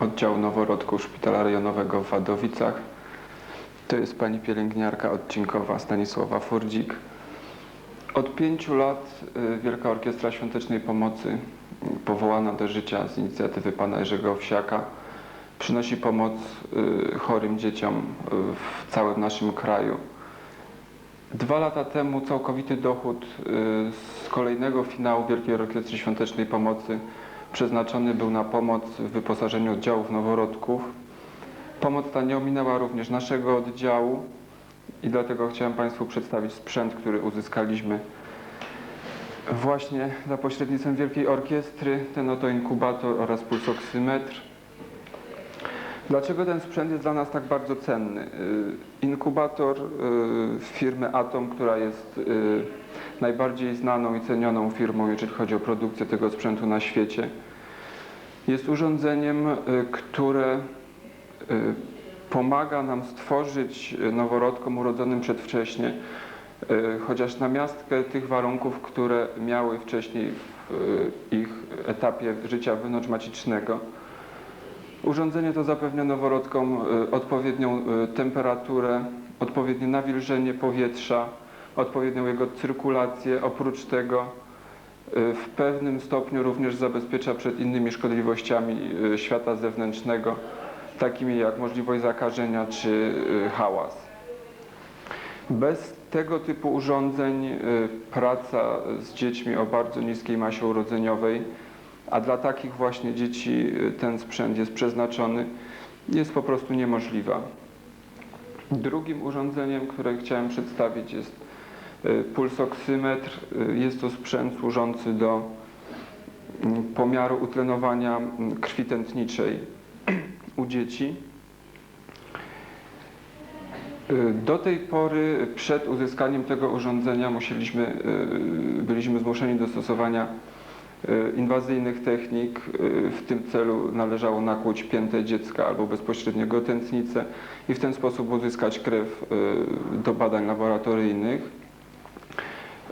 oddziału noworodków Szpitala Rejonowego w Wadowicach. To jest pani pielęgniarka odcinkowa Stanisława Furdzik. Od pięciu lat y, Wielka Orkiestra Świątecznej Pomocy, y, powołana do życia z inicjatywy pana Jerzego Owsiaka, przynosi pomoc y, chorym dzieciom w całym naszym kraju. Dwa lata temu całkowity dochód z kolejnego finału Wielkiej Orkiestry Świątecznej Pomocy przeznaczony był na pomoc w wyposażeniu oddziałów noworodków. Pomoc ta nie ominęła również naszego oddziału i dlatego chciałem Państwu przedstawić sprzęt, który uzyskaliśmy właśnie za pośrednictwem Wielkiej Orkiestry, ten oto inkubator oraz pulsoksymetr. Dlaczego ten sprzęt jest dla nas tak bardzo cenny? Y, Inkubator y, firmy Atom, która jest y, najbardziej znaną i cenioną firmą, jeżeli chodzi o produkcję tego sprzętu na świecie, jest urządzeniem, y, które y, pomaga nam stworzyć noworodkom urodzonym przedwcześnie y, chociaż namiastkę tych warunków, które miały wcześniej w ich etapie życia wewnątrzmacicznego. Urządzenie to zapewnia noworodkom odpowiednią temperaturę, odpowiednie nawilżenie powietrza, odpowiednią jego cyrkulację. Oprócz tego w pewnym stopniu również zabezpiecza przed innymi szkodliwościami y, świata zewnętrznego, takimi jak możliwość zakażenia czy y, hałas. Bez tego typu urządzeń y, praca z dziećmi o bardzo niskiej masie urodzeniowej, a dla takich właśnie dzieci y, ten sprzęt jest przeznaczony, jest po prostu niemożliwa. Drugim urządzeniem, które chciałem przedstawić jest y, pulsoksymetr. Y, Jest to sprzęt służący do mm, pomiaru utlenowania mm, krwi tętniczej u dzieci. Y, Do tej pory przed uzyskaniem tego urządzenia musieliśmy, y, byliśmy zmuszeni do stosowania y, inwazyjnych technik. Y, W tym celu należało nakłuć piętę dziecka albo bezpośrednio go tętnicę i w ten sposób uzyskać krew y, do badań laboratoryjnych.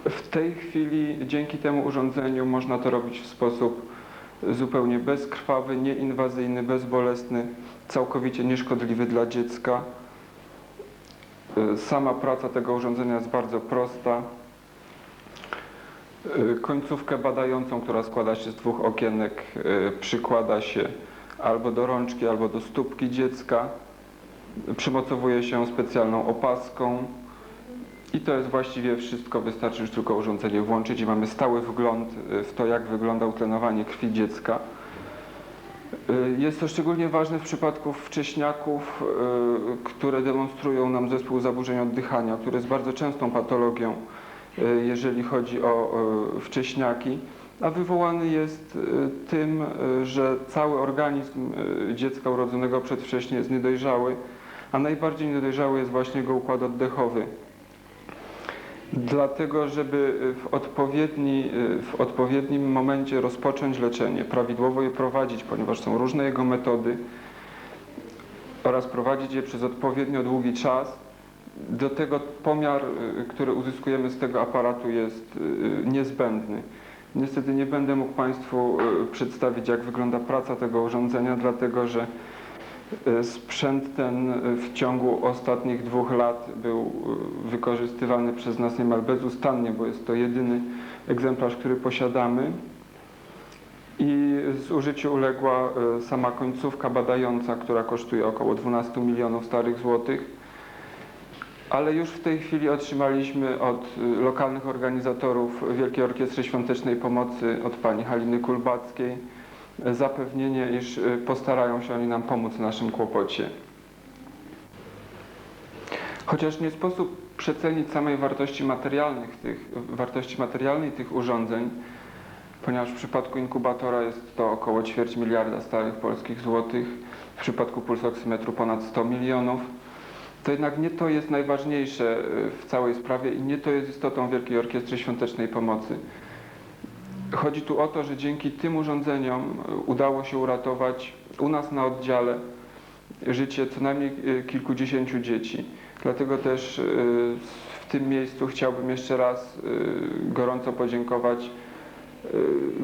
W tej chwili dzięki temu urządzeniu można to robić w sposób zupełnie bezkrwawy, nieinwazyjny, bezbolesny, całkowicie nieszkodliwy dla dziecka. Y, Sama praca tego urządzenia jest bardzo prosta. Y, Końcówkę badającą, która składa się z dwóch okienek, y, przykłada się albo do rączki, albo do stópki dziecka. Przymocowuje się specjalną opaską. I to jest właściwie wszystko. Wystarczy już tylko urządzenie włączyć i mamy stały wgląd y, w to, jak wygląda utlenowanie krwi dziecka. Y, Jest to szczególnie ważne w przypadku wcześniaków, y, które demonstrują nam zespół zaburzeń oddychania, który jest bardzo częstą patologią, jeżeli chodzi o wcześniaki, a wywołany jest tym, że cały organizm dziecka urodzonego przedwcześnie jest niedojrzały, a najbardziej niedojrzały jest właśnie jego układ oddechowy. Dlatego, żeby w, odpowiedni, w odpowiednim momencie rozpocząć leczenie, prawidłowo je prowadzić, ponieważ są różne jego metody oraz prowadzić je przez odpowiednio długi czas, do tego pomiar, y, który uzyskujemy z tego aparatu jest y, niezbędny. Niestety nie będę mógł Państwu y, przedstawić, jak wygląda praca tego urządzenia, dlatego że y, sprzęt ten y, w ciągu ostatnich dwóch lat był y, wykorzystywany przez nas niemal bezustannie, bo jest to jedyny egzemplarz, który posiadamy. I zużyciu uległa sama końcówka badająca, która kosztuje około 12 milionów starych złotych. Ale już w tej chwili otrzymaliśmy od lokalnych organizatorów Wielkiej Orkiestry Świątecznej Pomocy, od pani Haliny Kulbackiej, zapewnienie, iż y, postarają się oni nam pomóc w naszym kłopocie. Chociaż nie sposób przecenić samej wartości materialnych tych, wartości materialnej tych urządzeń, ponieważ w przypadku inkubatora jest to około ćwierć miliarda starych polskich złotych, w przypadku pulsoksymetru ponad 100 milionów, to jednak nie to jest najważniejsze y, w całej sprawie i nie to jest istotą Wielkiej Orkiestry Świątecznej Pomocy. Chodzi tu o to, że dzięki tym urządzeniom y, udało się uratować u nas na oddziale życie co najmniej y, kilkudziesięciu dzieci. Dlatego też y, w tym miejscu chciałbym jeszcze raz gorąco podziękować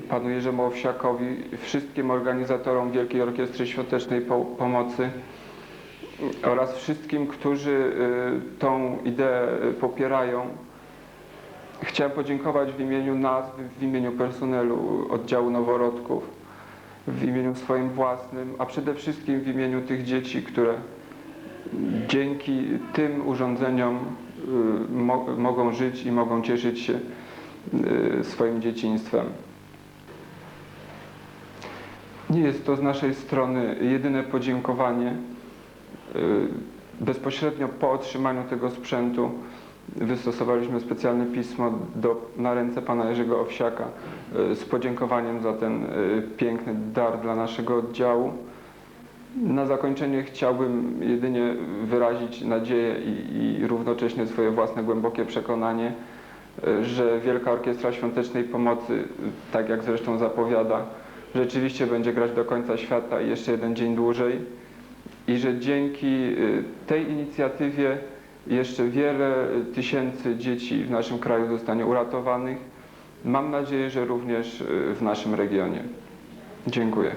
panu Jerzemu Owsiakowi, wszystkim organizatorom Wielkiej Orkiestry Świątecznej Po- Pomocy oraz wszystkim, którzy tą ideę popierają. Chciałem podziękować w imieniu nas, w imieniu personelu oddziału noworodków, w imieniu swoim własnym, a przede wszystkim w imieniu tych dzieci, które dzięki tym urządzeniom y, mo mogą żyć i mogą cieszyć się y, swoim dzieciństwem. Nie jest to z naszej strony jedyne podziękowanie. Y, Bezpośrednio po otrzymaniu tego sprzętu wystosowaliśmy specjalne pismo do, na ręce pana Jerzego Owsiaka y, z podziękowaniem za ten y, piękny dar dla naszego oddziału. Na zakończenie chciałbym jedynie wyrazić nadzieję i, i równocześnie swoje własne głębokie przekonanie, y, że Wielka Orkiestra Świątecznej Pomocy, tak jak zresztą zapowiada, rzeczywiście będzie grać do końca świata i jeszcze jeden dzień dłużej i że dzięki tej inicjatywie jeszcze wiele tysięcy dzieci w naszym kraju zostanie uratowanych. Mam nadzieję, że również y, w naszym regionie. Dziękuję.